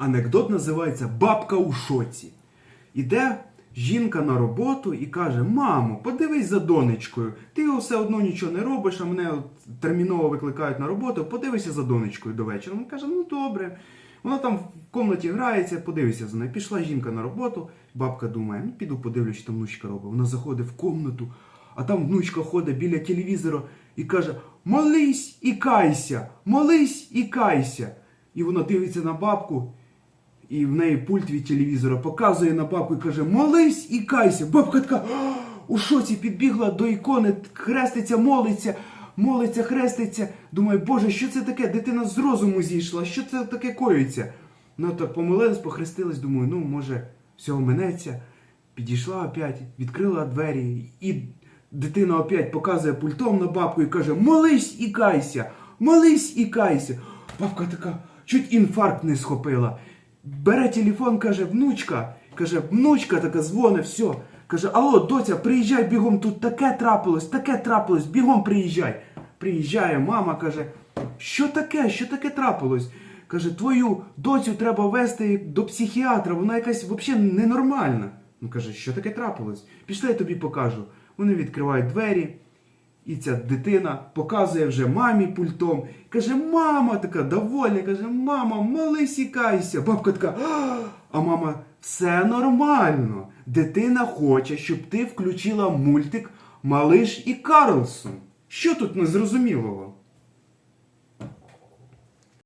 Анекдот називається Бабка у шоці. Іде жінка на роботу і каже: Мамо, подивись за донечкою. Ти все одно нічого не робиш, а мене от терміново викликають на роботу. Подивися за донечкою до вечора. Вона каже: Ну добре. Вона там в кімнаті грається, подивися за нею. Пішла жінка на роботу. Бабка думає, ну піду подивлюсь, що там внучка робить. Вона заходить в кімнату, а там внучка ходить біля телевізора і каже: Молись і кайся, молись і кайся. І вона дивиться на бабку, і в неї пульт від телевізора показує на бабку і каже: Молись і кайся. Бабка така у шоці підбігла до ікони, хреститься, молиться, молиться, хреститься. Думає, Боже, що це таке? Дитина з розуму зійшла, що це таке коїться? Ну так помолилась, похрестилась, думаю, ну може, всього минеться. Підійшла опять, відкрила двері, і дитина опять показує пультом на бабку і каже: Молись і кайся, молись і кайся. Бабка така, чуть інфаркт не схопила. Бере телефон, каже, внучка. Каже, внучка така дзвоне, все. Каже, алло, доця, приїжджай бігом, тут таке трапилось, таке трапилось, бігом приїжджай. Приїжджає, мама каже, що таке, що таке трапилось? Каже, твою доцю треба вести до психіатра, вона якась взагалі ненормальна. Ну каже, що таке трапилось? Пішли, я тобі покажу. Вони відкривають двері, і ця дитина показує вже мамі пультом. Каже, мама така довольна, каже, мама, молись і кайся. Бабка така, а мама, все нормально. Дитина хоче, щоб ти включила мультик Малиш і Карлсон. Що тут незрозумілого?